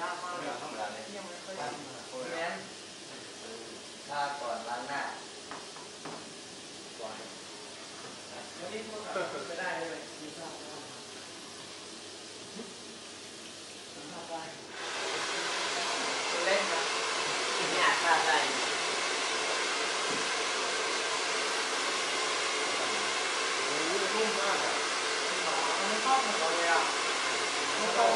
ยากมากเลยธรรมดาเลยยังไม่ค่อยได้ทำอะพี่แมนถ้าก่อนล้างหน้าก่อนวันนี้พวกเราไม่ได้เลยมีข้าวข้าวข้าวไปเล่นนะไม่อาจพลาดได้นุ่มมากอะมันไม่ชอบเหมือนเราเลยอะมันตรงอะถ้าว่าผมไม่พอเลยเหมือนกันเลยยิงไม่ได้อันตรายเลยเพราะ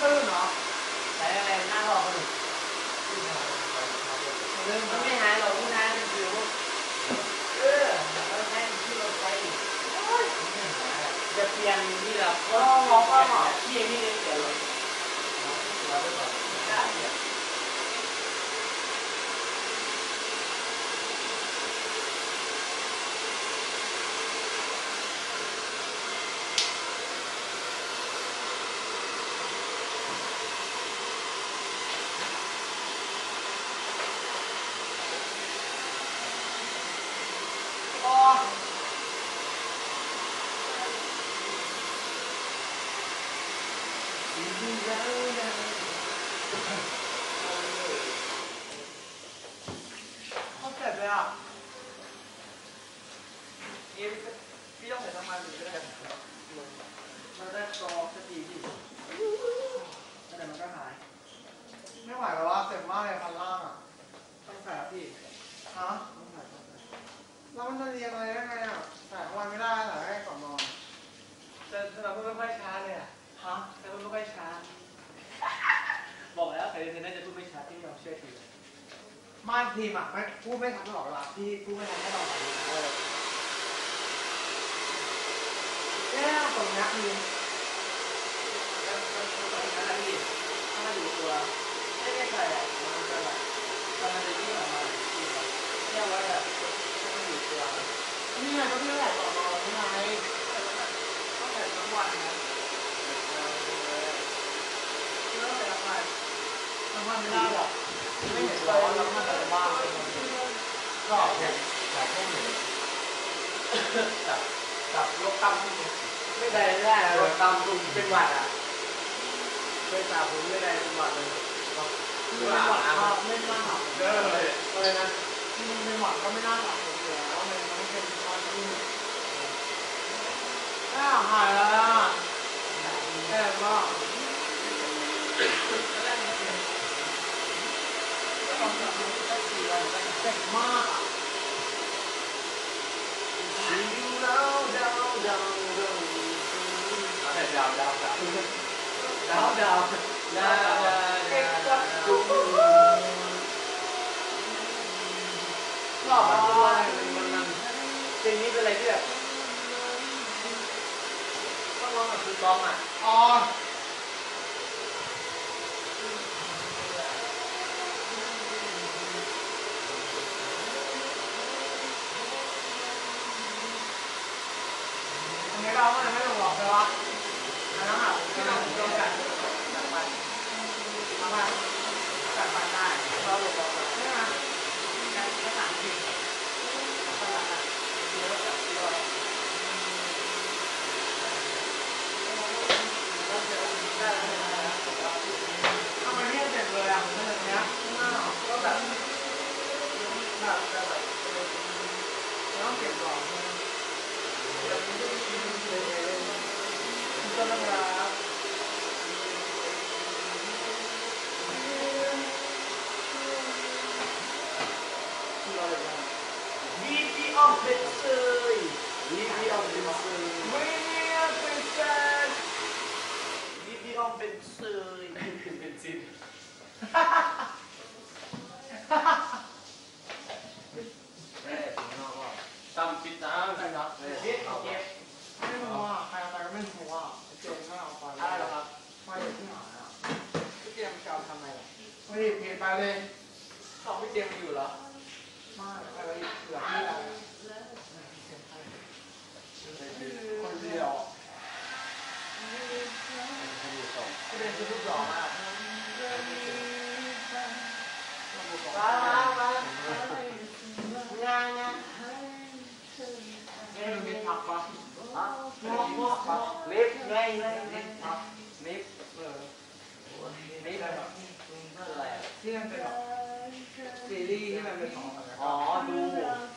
ทำไงนะเห็นไหมครับอ๋ออะไรแค่นี้หนักละไม่ตื้นเหรอใช้อะไรหน้าหลอกคนอื่นเริ่มมันแล้วไม่หายหรอกผู้นายมันคือว่าเออเราใช้ที่เราใช้จะเปลี่ยนที่เราก็มองว่าหมอที่นี่เลยเปลี่ยนเลย เขาเสร็จเลยอะเอ๊ะพี่ต้องใส่น้ำมันหรือไม่ได้มันได้กรองสักทีพี่แล้วเดี๋ยวมันก็หาย ไม่ไหวแล้วว่าเจ็บมากเลยพันล่างอะ มานทีมอะไม่พูดไม่ทันตลอดเวลาพี่พูดไม่ทันแค่ตอนไหนเลยแย่ตรงนี้คือแล้วตรงนี้อะไรพี่ถ้ามันอยู่ตัวไม่ใส่อะมันจะแบบตอนมันจะยื่นออกมาที่แบบเนี่ยไว้แบบมันอยู่ตัวนี่ไงก็พี่ใส่ต่อรอนี่ไงต้องใส่ทั้งวันนะพี่ต้องใส่ทั้งวันทั้งวันไม่ได้หรอก ไม่เห็นร้อนแล้วมันจะบ้าเลยก็เนี่ยแบบพวกหนูจับจับยกตั้มที่นี่ไม่ได้ไม่ได้เราตามตุ่มเป็นหวัดอะเคยสาผมไม่ได้เป็นหวัดเลยไม่หวัดก็ไม่น่าหลับเด้อเลยอะไรนะไม่หวัดก็ไม่น่าหลับเลยแล้วมันมันเป็นความจริงอ้าหายแล้วอะแอบว่าเจ็บมากอะ เอาแต่ ดาวดาวดาวดาวดาวดาวดาวเอ็กวัดจุ๊บหลอมันเรามันมันเพลงนี้เป็นอะไรที่แบบต้องร้องกับคือกองอะอ๋ออันนี้เราไม่ได้บอกเลยว่าอันนั้นอะ ที่เราโดนกัดกัดไปทำไมกัดไปได้เราหลบออกไปใช่ไหมกัดภาษาอังกฤษภาษาอังกฤษเดี๋ยวเราจับตัวเราทำไมเนี่ยเจ็บเลยอะมันแบบเนี้ยข้างหน้าก็แบบแบบแบบแบบต้องเก็บก่อน ก็นะครับวีพีออฟเดอะเซยวีพีออฟเดอะเซย ไม่เนี่ยเป็นแฟน วีพีออฟเดอะเซย เป็นซิน ตั้มปิดน้ำ ใช่ครับ เจ็บเจ็บ ไม่รู้ว่าใครเอาไปก็ไม่รู้ว่าเจ๋งมาก ไปเลยเขาพี่เจมส์อยู่เหรอมากอะไรเหลือที่อะไรคนเดียว พี่เจมส์คือลูกหล่อมาก ว้าวว้าวว้าว งานงาน นี่มันมีผักปะ ฮะลิฟต์ไงไงลิฟต์ครับลิฟต์ เออ ลิฟต์อะไรอะ ที่ มันเป็นแบบซีรีส์ที่มันเป็นของอ๋อดู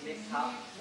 ลิฟต์ครับเออ